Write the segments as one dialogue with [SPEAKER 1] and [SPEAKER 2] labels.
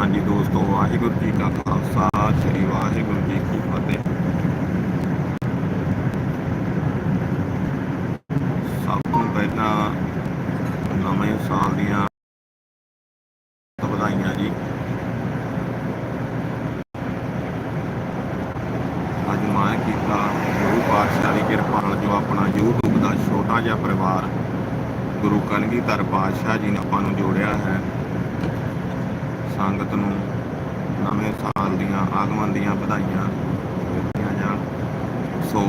[SPEAKER 1] ਹਾਂਜੀ ਦੋਸਤੋ, ਵਾਹਿਗੁਰੂ ਜੀ ਕਾ ਖਾਲਸਾ, ਸ੍ਰੀ ਵਾਹਿਗੁਰੂ ਜੀ ਕੀ ਫਤਿਹ। ਸਭ ਤੋਂ ਪਹਿਲਾਂ ਨਵੇਂ ਸਾਲ ਦੀਆਂ ਵਧਾਈਆਂ ਜੀ। ਅੱਜ ਮੈਂ ਕੀਤਾ ਗੁਰੂ ਪਾਤਸ਼ਾਹ ਦੀ ਕਿਰਪਾ ਨਾਲ ਜੋ ਆਪਣਾ YouTube ਦਾ ਛੋਟਾ ਜਿਹਾ ਪਰਿਵਾਰ ਗੁਰੂ ਕਲਗੀਧਰ ਪਾਤਸ਼ਾਹ ਜੀ ਨੇ ਆਪਾਂ ਨੂੰ ਜੋੜਿਆ ਹੈ। ਸੰਗਤ ਨੂੰ ਨਵੇਂ ਸਾਲ ਦੀਆਂ ਆਗਮਨ ਦੀਆਂ ਵਧਾਈਆਂ ਦਿੱਤੀਆਂ ਜਾਣ। ਸੋ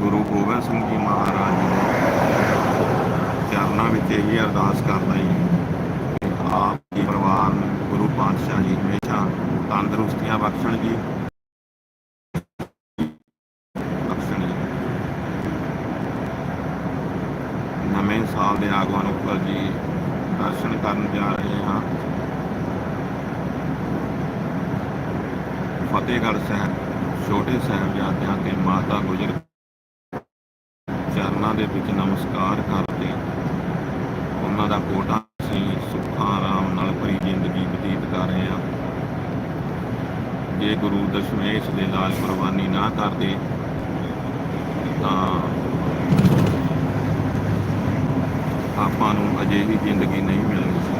[SPEAKER 1] ਗੁਰੂ ਗੋਬਿੰਦ ਸਿੰਘ ਜੀ ਮਹਾਰਾਜ ਦੇ ਚਰਨਾਂ ਵਿੱਚ ਇਹੀ ਅਰਦਾਸ ਕਰਦਾ ਜੀ ਆਪ ਜੀ ਪਰਿਵਾਰ ਨੂੰ ਗੁਰੂ ਪਾਤਸ਼ਾਹ ਜੀ ਹਮੇਸ਼ਾ ਤੰਦਰੁਸਤੀਆਂ ਬਖਸ਼ਣ ਜੀ। ਬਖਸ਼ਣ ਜੀ। ਨਵੇਂ ਸਾਲ ਦੇ ਆਗਮਨ ਉੱਪਰ ਜੀ ਦਰਸ਼ਨ ਕਰਨ ਜਾ ਰਹੇ ਹਾਂ। ਫਤਿਹਗੜ੍ਹ ਸਾਹਿਬ, ਛੋਟੇ ਸਾਹਿਬਜ਼ਾਦਿਆਂ ਤੇ ਮਾਤਾ ਗੁਜਰ ਚਰਨਾਂ ਦੇ ਵਿੱਚ ਨਮਸਕਾਰ ਕਰਦੇ ਉਹਨਾਂ ਦਾ ਕੋਟਾ ਅਸੀਂ ਸੁੱਖਾਂ ਆਰਾਮ ਨਾਲ ਭਰੀ ਜ਼ਿੰਦਗੀ ਬਤੀਤ ਕਰ ਰਹੇ ਹਾਂ। ਜੇ ਗੁਰੂ ਦਸ਼ਮੇਸ਼ ਦੇ ਲਾਲ ਕੁਰਬਾਨੀ ਨਾ ਕਰਦੇ, ਤਾਂ ਆਪਾਂ ਨੂੰ ਅਜਿਹੀ ਜ਼ਿੰਦਗੀ ਨਹੀਂ ਮਿਲਣੀ ਸੀ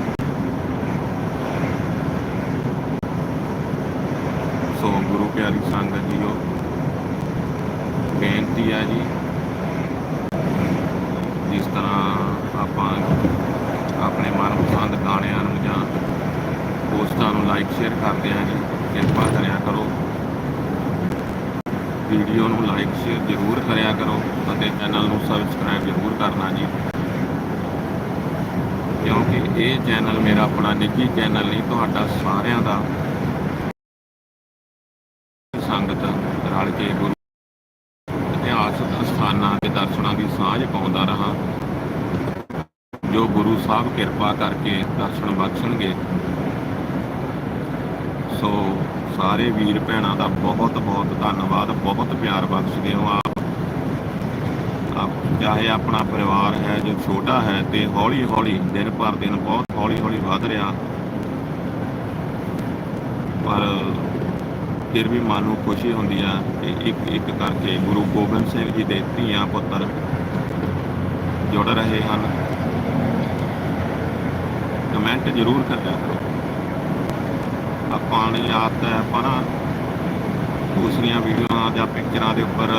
[SPEAKER 1] ਸੋ ਗੁਰੂ ਪਿਆਰੀ ਸੰਗਤ ਜੀਓ ਬੇਨਤੀ ਹੈ ਜੀ। ਜਿਸ ਤਰ੍ਹਾਂ ਆਪਾਂ ਆਪਣੇ ਮਨਪਸੰਦ ਗਾਣਿਆਂ ਨੂੰ ਜਾਂ ਪੋਸਟਾਂ ਨੂੰ ਲਾਈਕ ਸ਼ੇਅਰ ਕਰਦੇ ਹਾਂ ਜੀ, ਕਿਰਪਾ ਕਰਿਆ ਕਰੋ। ਵੀਡੀਓ ਨੂੰ ਲਾਈਕ ਸ਼ੇਅਰ ਜ਼ਰੂਰ ਕਰਿਆ ਕਰੋ ਅਤੇ ਚੈਨਲ ਨੂੰ ਸਬਸਕ੍ਰਾਈਬ ਜ਼ਰੂਰ ਕਰਨਾ ਜੀ। ਕਿਉਂਕਿ ਇਹ ਚੈਨਲ ਮੇਰਾ ਆਪਣਾ ਨਿੱਜੀ ਚੈਨਲ ਨਹੀਂ, ਤੁਹਾਡਾ ਸਾਰਿਆਂ ਦਾ ਸੰਗਤ ਰਲ ਕੇ ਗੁਰੂ ਇਤਿਹਾਸਕ ਸਥਾਨਾਂ ਦੇ ਦੀ ਸਾਂਝ ਪਾਉਂਦਾ ਰਹਾ। ਜੋ ਗੁਰੂ ਸਾਹਿਬ ਕਿਰਪਾ ਕਰਕੇ ਦਰਸ਼ਨ ਬਖਸ਼ਣਗੇ। ਸੋ ਸਾਰੇ ਵੀਰ ਭੈਣਾਂ ਦਾ ਬਹੁਤ ਬਹੁਤ ਧੰਨਵਾਦ, ਬਹੁਤ ਪਿਆਰ ਬਖਸ਼ਦੇ ਹੋ ਆਪ। ਚਾਹੇ ਆਪਣਾ ਪਰਿਵਾਰ ਹੈ, ਜੋ ਛੋਟਾ ਹੈ, ਤੇ ਹੌਲੀ ਹੌਲੀ ਦਿਨ ਪਰ ਦਿਨ ਬਹੁਤ ਹੌਲੀ ਹੌਲੀ ਵੱਧ ਰਿਹਾ। ਪਰ ਫਿਰ ਵੀ ਮਨ ਨੂੰ ਖੁਸ਼ੀ ਹੁੰਦੀ ਆ ਕਿ ਇੱਕ ਇੱਕ ਕਰਕੇ ਗੁਰੂ ਗੋਬਿੰਦ ਸਿੰਘ ਜੀ ਦੇ ਧੀਆਂ ਪੁੱਤਰ ਜੁੜ ਰਹੇ ਹਨ। ਕਮੈਂਟ ਜ਼ਰੂਰ ਕਰਿਆ ਕਰੋ। ਆਪਾਂ ਨੇ ਆਦਤ ਹੈ ਆਪਾਂ ਨਾ ਦੂਸਰੀਆਂ ਵੀਡੀਓਆਂ ਜਾਂ ਪਿਕਚਰਾਂ ਦੇ ਉੱਪਰ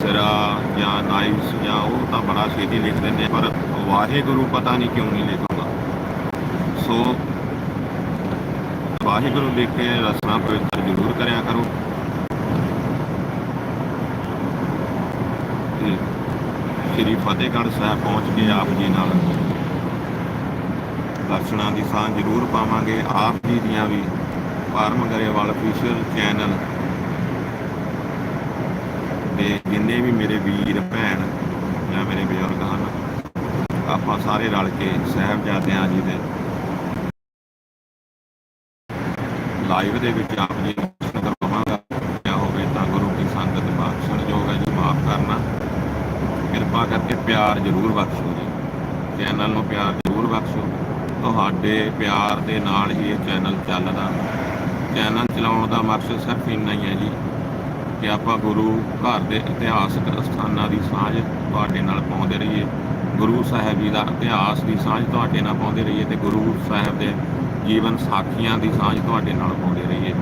[SPEAKER 1] ਸਿਰਾ ਜਾਂ ਨਾਈਵਸ ਜਾਂ ਉਹ ਤਾਂ ਬੜਾ ਛੇਤੀ ਲਿਖ ਦਿੰਦੇ ਪਰ ਵਾਹਿਗੁਰੂ ਪਤਾ ਨਹੀਂ ਕਿਉਂ ਨਹੀਂ ਲਿਖਦਾ। ਸੋ ਵਾਹਿਗੁਰੂ ਲਿਖ ਕੇ ਰਸਨਾ ਪਵਿੱਤਰ ਜ਼ਰੂਰ ਕਰਿਆ ਕਰੋ। ਤੇ ਸ੍ਰੀ ਫਤਿਹਗੜ੍ਹ ਸਾਹਿਬ ਪਹੁੰਚ ਕੇ ਆਪ ਜੀ ਨਾਲ ਦਰਸ਼ਨਾਂ ਦੀ ਸਾਂ ਜ਼ਰੂਰ ਪਾਵਾਂਗੇ। ਆਪ ਜੀ ਦੀਆਂ ਵੀ ਫਾਰਮ ਗਰੇਵਾਲ ਅਫੀਸ਼ੀਅਲ ਚੈਨਲ ਦੇ ਜਿੰਨੇ ਵੀ ਮੇਰੇ ਵੀਰ, ਭੈਣ ਜਾਂ ਮੇਰੇ ਬਜ਼ੁਰਗ ਹਨ, ਆਪਾਂ ਸਾਰੇ ਰਲ ਕੇ ਸਾਹਿਬਜ਼ਾਦਿਆਂ ਜੀ ਦੇ ਲਾਈਵ ਦੇ ਵਿੱਚ ਆਪ ਜੀ ਨੂੰ ਦਰਸ਼ਨ ਕਰਵਾਵਾਂਗਾ ਕਿਆ ਹੋਵੇ ਤਾਂ ਗੁਰੂ ਦੀ ਸੰਗਤ ਬਖਸ਼ਣਯੋਗ ਹੈ ਜੀ, ਮਾਫ ਕਰਨਾ। ਕਿਰਪਾ ਕਰਕੇ ਪਿਆਰ ਜ਼ਰੂਰ ਬਖਸ਼ੋ ਜੀ। ਚੈਨਲ ਨੂੰ ਪਿਆਰ ਜ਼ਰੂਰ ਬਖਸ਼ੋ। ਤੁਹਾਡੇ ਪਿਆਰ ਦੇ ਨਾਲ ਹੀ ਇਹ ਚੈਨਲ ਚੱਲਦਾ। ਚੈਨਲ ਚਲਾਉਣ ਦਾ ਮਕਸਦ ਸਿਰਫ ਇੰਨਾ ਹੀ ਹੈ ਜੀ ਕਿ ਆਪਾਂ ਗੁਰੂ ਘਰ ਦੇ ਇਤਿਹਾਸਕ ਸਥਾਨਾਂ ਦੀ ਸਾਂਝ ਤੁਹਾਡੇ ਨਾਲ ਪਾਉਂਦੇ ਰਹੀਏ। ਗੁਰੂ ਸਾਹਿਬ ਜੀ ਦਾ ਇਤਿਹਾਸ ਦੀ ਸਾਂਝ ਤੁਹਾਡੇ ਨਾਲ ਪਾਉਂਦੇ ਰਹੀਏ ਤੇ ਗੁਰੂ ਸਾਹਿਬ ਦੇ ਜੀਵਨ ਸਾਖੀਆਂ ਦੀ ਸਾਂਝ ਤੁਹਾਡੇ ਨਾਲ ਪਾਉਂਦੇ ਰਹੀਏ।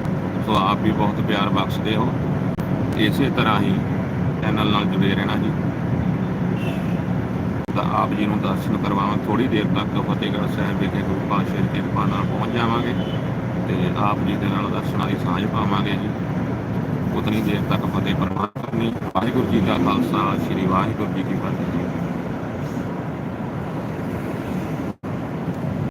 [SPEAKER 1] ਸੋ ਆਪ ਵੀ ਬਹੁਤ ਪਿਆਰ ਬਖਸ਼ਦੇ ਹੋ। ਇਸੇ ਤਰ੍ਹਾਂ ਹੀ ਚੈਨਲ ਨਾਲ ਜੁੜੇ ਰਹਿਣਾ ਜੀ। ਤਾਂ ਆਪ ਜੀ ਨੂੰ ਦਰਸ਼ਨ ਕਰਵਾਵਾਂ ਥੋੜੀ ਦੇਰ ਤੱਕ ਫਤਿਹਗੜ੍ਹ ਸਾਹਿਬ ਵਿਖੇ ਗੁਰੂ ਪਾਤਸ਼ਾਹ ਦੀ ਕਿਰਪਾ ਨਾਲ ਪਹੁੰਚ ਜਾਵਾਂਗੇ ਤੇ ਆਪ ਜੀ ਦੇ ਨਾਲ ਦਰਸ਼ਨਾਂ ਦੀ ਸਾਂਝ ਪਾਵਾਂਗੇ ਜੀ। ਉਤਨੀ ਦੇਰ ਤੱਕ ਫਤਿਹ ਪ੍ਰਮਾਨ ਕਰਨੀ ਵਾਹਿਗੁਰੂ ਜੀ ਕਾ ਖਾਲਸਾ, ਸ੍ਰੀ ਵਾਹਿਗੁਰੂ ਜੀ ਕੀ ਫਤਿਹ